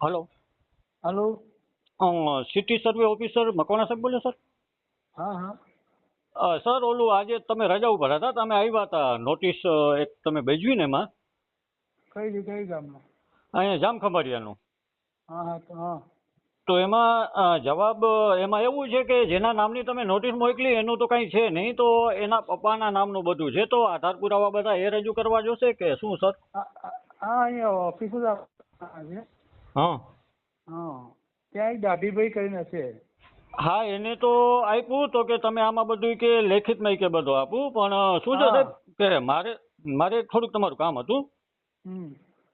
Hello. Hello. City survey officer Makwana સાહેબ બોલે sir હા હા. સર ઓલું આજે તમે રજા ઉપર હતા તમે આવ્યા હતા નોટિસ એક તમે ભેજવી ને એમાં? કઈ કઈ ગામમાં? અહીંયા જામખંભાળિયાનું હા હા તો હા. તો એમાં જવાબ એમાં એવું છે કે જેના નામની તમે નોટિસ મોકલી એનું તો કંઈ છે નહીં તો એના પપ્પાના નામનું બધું છે તો આધાર પુરાવા બધા એ રજૂ કરવા જોશે કે શું સર હા અહીંયા ઓફિસ જ છે. હા. હા. ત્યાં એક દાઢીભાઈ કરીને છે હા એને તો આપ્યું તો કે તમે આમાં બધું કે લેખિતમાં કે બધું આપું પણ શું છે. સાહેબ? કે મારે મારે થોડુંક તમારું કામ હતું.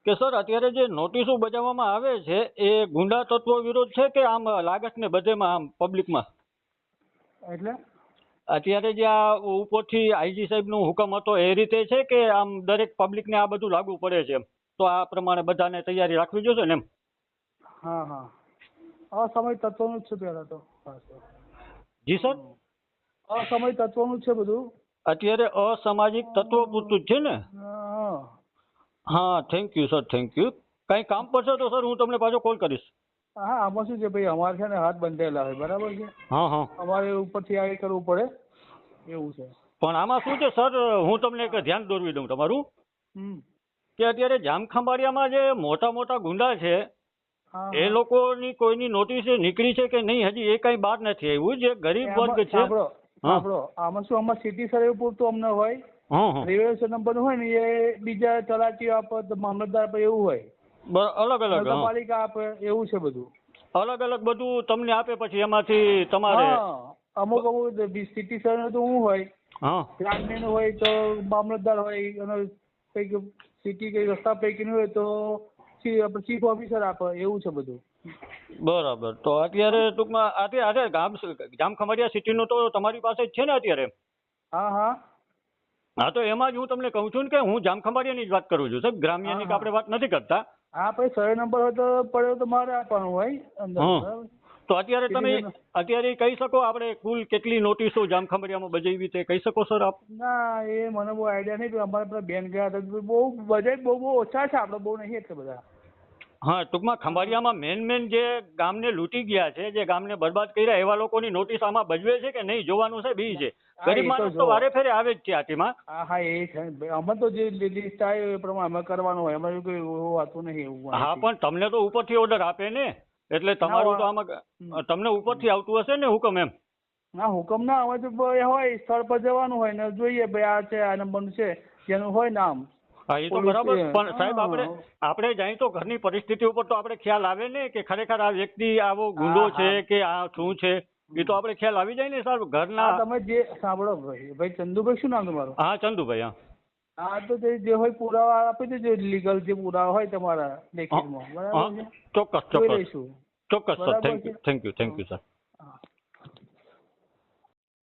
કે સર અત્યારે જે નોટિસો બજાવવામાં આવે છે એ ગુંડા તત્વો વિરોધ છે કે આમ લાગત ને બધેમાં આમ પબ્લિકમાં? એટલે? અત્યારે જે આ ઉપરથી આઈજી સાહેબનો હુકમ હતો એ રીતે છે કે આમ દરેક પબ્લિકને આ બધું લાગુ પડે છે તો આ પ્રમાણે બધાને તૈયારી રાખવી જોશે ને એમ? હા હા. અસમય તત્વોનું જ છે પહેલા તો. જી સર? અસમય તત્વોનું છે બધું. અત્યારે અસામાજિક તત્વો પૂરતું જ છે ને? હા. Thank you sir thank you કઈ કામ પડશે તો સર હું તમને પાછો કોલ કરીશ. હા આમાં શું છે ભાઈ? અમારે છે ને હાથ બંધેલા હોય બરાબર છે? હા હા. અમારે ઉપરથી આ કરવું પડે. એવું છે. પણ આમાં શું છે સર હું તમને એક ધ્યાન દોરવી દઉં તમારું. કે અત્યારે જામખંભાળિયામાં જે મોટા મોટા ગુંડા છે એ લોકોની કોઈની નોટિસ નીકળી છે કે નહીં હજી એ કઈ બહાર નથી આવ્યું. જે ગરીબ વર્ગ છે. સાંભળો આમાં શું આમાં સિટી સર્વે પૂરતું અમને હોય. હા નંબર હોય ને એ બીજા તલાટીઓ આપે મામલતદાર આપે એવું હોય. અલગ અલગ પાલિકા આપે એવું છે બધું. અલગ અલગ બધું તમને આપે પછી એમાંથી તમારે. અમુક અમુક સિટી સર્વે તો હું હોય. હા. ગ્રામ્યનું હોય તો મામલતદાર હોય અને કંઈક સિટી કઈ રસ્તા પૈકીનું હોય તો ચીફ ઓફિસર આપે એવું છે બધું. બરાબર. તો અત્યારે ટૂંકમાં અત્યારે ગામ ગામ જામખંભાળિયા સિટીનું તો તમારી પાસે જ છે ને અત્યારે? હા હા. હા તો એમાં જ હું તમને કહું છું ને કે હું જામખંભાળિયાની જ વાત કરું છું. સાહેબ ગ્રામ્યની ની આપણે વાત નથી કરતા. હા ભાઈ સર નંબર હોય તો પડ્યો તો મારે આપવાનું હોય. અંદર તો અત્યારે તમે અત્યારે કહી શકો આપણે કુલ કેટલી નોટિસો જામખંભાળિયામાં બજાવી તે કહી શકો સર આપ? ના એ મને બહુ આઈડિયા નહીં અમારે પેલા બેન ગયા હતા. બહુ બજેટ બહુ બહુ ઓછા છે આપણે બહુ નહીં એટલે બધા. હા ટૂંકમાં ખંભાળિયામાં મેન મેન જે ગામને લૂંટી ગયા છે જે ગામને બરબાદ કર્યા એવા લોકોની નોટિસ આમાં ભજવે છે કે નહીં જોવાનું છે બી છે. ગરીબ માણસ તો વારે ફેરે આવે જ છે આટીમાં. હા હા એ છે. અમે તો જે લિસ્ટ આવે એ પ્રમાણે અમે કરવાનું હોય. અમારું કોઈ એવું હોતું નહીં એવું હા પણ તમને તો ઉપરથી ઓર્ડર આપે ને. એટલે તમારું તો આમાં. તમને ઉપરથી આવતું હશે ને હુકમ એમ? ના હુકમ ના હોય તો હોય સ્થળ પર જવાનું હોય ને જોઈએ ભાઈ આ છે આ નંબરનું છે. જેનું હોય નામ હા એ તો બરાબર. પણ સાહેબ આપણે આપણે જાય તો ઘરની પરિસ્થિતિ ઉપર તો આપણે ખ્યાલ આવે ને કે ખરેખર આ વ્યક્તિ આવો ગુંડો છે કે આ શું છે? એ તો આપણે ખ્યાલ આવી જાય ને સાહેબ ઘરના તમે જે સાંભળો ભાઈ. ભાઈ ચંદુભાઈ શું નામ તમારું? હા ચંદુભાઈ હા. હા તો જે હોય પુરાવા આપી દેજો લીગલ જે પુરાવા હોય તમારા લેખિતમાં બરાબર ચોક્કસ ચોક્કસ. ચોક્કસ sir thank you thank you thank you sir